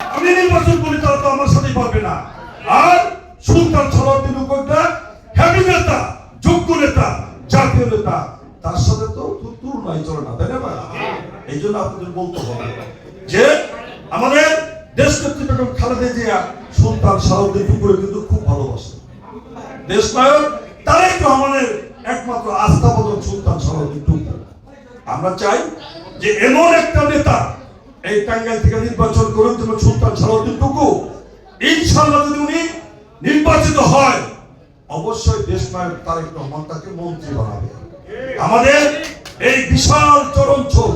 আমি নির্বাচন করি তারা তো আমার সাথে পারবে না। আর সুলতান সালাউদ্দিন উপরটা হ্যাভি নেতা যোগ্য নেতা, জাতীয় নেতা, তার সাথে তো তু- তুলনাই চলে না, তাই না এই জন্য আপনাদের বলতে হবে যে, আমাদের দেশ নেত্রী বেগম খালেদা জিয়া, সুলতান সালাউদ্দিন টুকুরে কিন্তু খুব ভালোবাসে দেশ নায়ক তারেক রহমানের একমাত্র আস্থাবোধক সুলতান সালাউদ্দিন টুকু। আমরা চাই যে এমন একটা নেতা এই টাঙ্গাইল থেকে নির্বাচন করুন যেমন সুলতান সালাউদ্দিন টুকু ইনশাল্লাহ যদি উনি নির্বাচিত হয়, অবশ্যই দেশ নায়ক তারেক রহমান তাকে মন্ত্রী বানাবে। আমাদের এই বিশাল চরঞ্চল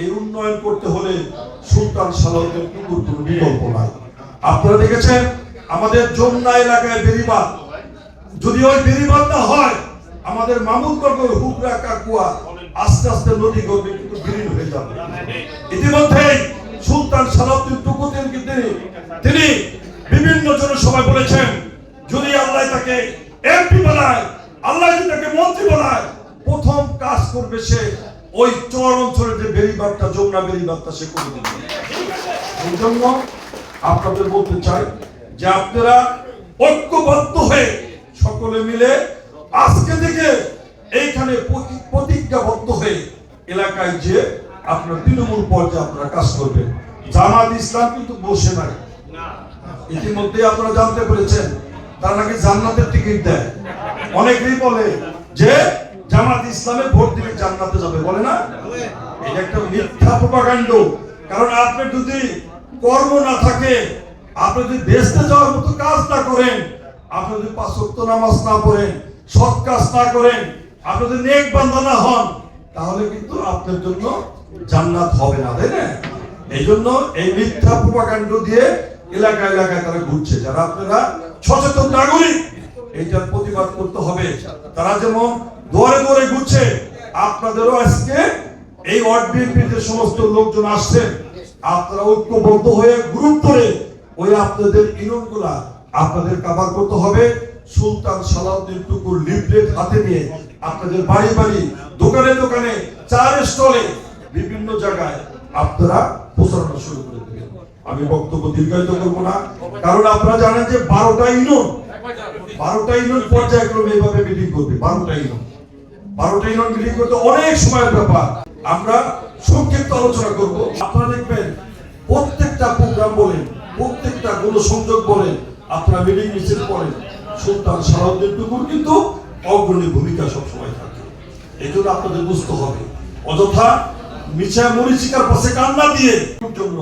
এই উন্নয়ন করতে হলে সুলতান সালাউদ্দিন টুকুর কোনো বিকল্প নাই। আপনারা দেখেছেন, আমাদের যমুনা এলাকায় বেরিবাদ যদি ওই বেরিবাদ না হয়, আমাদের মামুনগর হুগরা কাকুয়া আস্তে আস্তে নদী গর্বে কিন্তু বিলীন হয়ে যাবে। ইতিমধ্যেই সুলতান সালাউদ্দিন টুকুতের তিনি তিনি বিভিন্ন জনসভায় বলেছেন, যদি আল্লাহ তাকে এমপি বানায়, আল্লাহ যদি তাকে মন্ত্রী বানায়, প্রথম কাজ করবে সে ওই চর অঞ্চলের যে বেরিবাদটা যমুনা বেরিবাদটা সে করে দেবে। এই জন্য আপনাদের বলতে চাই যে আপনারা ঐক্যবদ্ধ হয়ে সকলে মিলে আজকে থেকে এইখানে প্রতি- এলাকায় যে আপনার তৃণমূল পর্যায়ে আপনারা কাজ করবেন। জামাত ইসলাম কিন্তু বসে নাই ইতিমধ্যে আপনারা জানতে পেরেছেন, তারা নাকি জান্নাতের টিকিট দেয়। অনেকেই বলে যে জামাত ইসলামে ভোট দিলে জান্নাতে যাবে, বলে না? এটা একটা মিথ্যা প্রপাগান্ড। কারণ আপনি যদি কর্ম না থাকে, আপনি যদি বেসতে যাওয়ার মতো কাজ না করেন, আপনি যদি পাঁচ নামাজ না পড়েন, সৎ কাজ না করেন, আপনি যদি নেক বান্দা না হন তাহলে কিন্তু আপনার জন্য জান্নাত হবে না, তাই না? এই জন্য এই মিথ্যা প্রপাগান্ড দিয়ে এলাকা এলাকায় তারা ঘুরছে। যারা আপনারা সচেতন নাগরিক, এইটার প্রতিবাদ করতে হবে। তারা যেমন দোয়ারে দোয়ারে ঘুরছে, আপনাদেরও আজকে এই ওয়ার্ড বিএনপির সমস্ত লোকজন আসছেন আপনারা ঐক্যবদ্ধ হয়ে গ্রুপ করে ওই আপনাদের ইউনিয়নগুলা আপনাদের কাভার করতে হবে। সুলতান সালাউদ্দিন টুকুর লিফলেট হাতে নিয়ে আপনাদের বাড়ি বাড়ি দোকানে দোকানে চার স্টলে, বিভিন্ন জায়গায় আপনারা প্রচারণা শুরু করে দেবেন। আমি বক্তব্য দীর্ঘায়িত করব না, কারণ আপনারা জানেন যে বারোটা ইউনিয়ন বারোটা ইউনিয়ন পর্যায়ক্রমে এইভাবে মিটিং করবে, বারোটা ইউনিয়ন। বারোটা ইউনিয়ন মিটিং করতে অনেক সময়ের ব্যাপার। আমরা সংক্ষিপ্ত আলোচনা করব। আপনারা দেখবেন, প্রত্যেকটা প্রোগ্রাম বলেন, প্রত্যেকটা গুলো সংযোগ বলেন, আপনারা মিটিং মিছিল করেন। সুলতান সালাউদ্দিন টুকুর কিন্তু অগ্রণী ভূমিকা সবসময়। থাকে এই জন্য আপনাদের বুঝতে হবে। অযথা মিছা মরিচিকার পাশে কান্না দিয়ে জন্য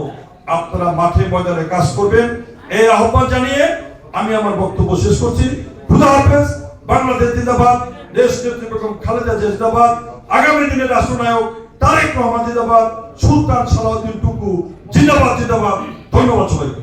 আপনারা মাঠে ময়দানে কাজ করবেন। এই আহ্বান জানিয়ে আমি আমার বক্তব্য শেষ করছি। খুদা হাফেজ, বাংলাদেশ জিন্দাবাদ, দেশ নেত্রী বেগম খালেদা জিয়া জিন্দাবাদ, আগামী দিনের রাষ্ট্রনায়ক তারেক রহমান জিন্দাবাদ, সুলতান সালাউদ্দিন টুকু জিন্দাবাদ জিন্দাবাদ। ধন্যবাদ সবাইকে।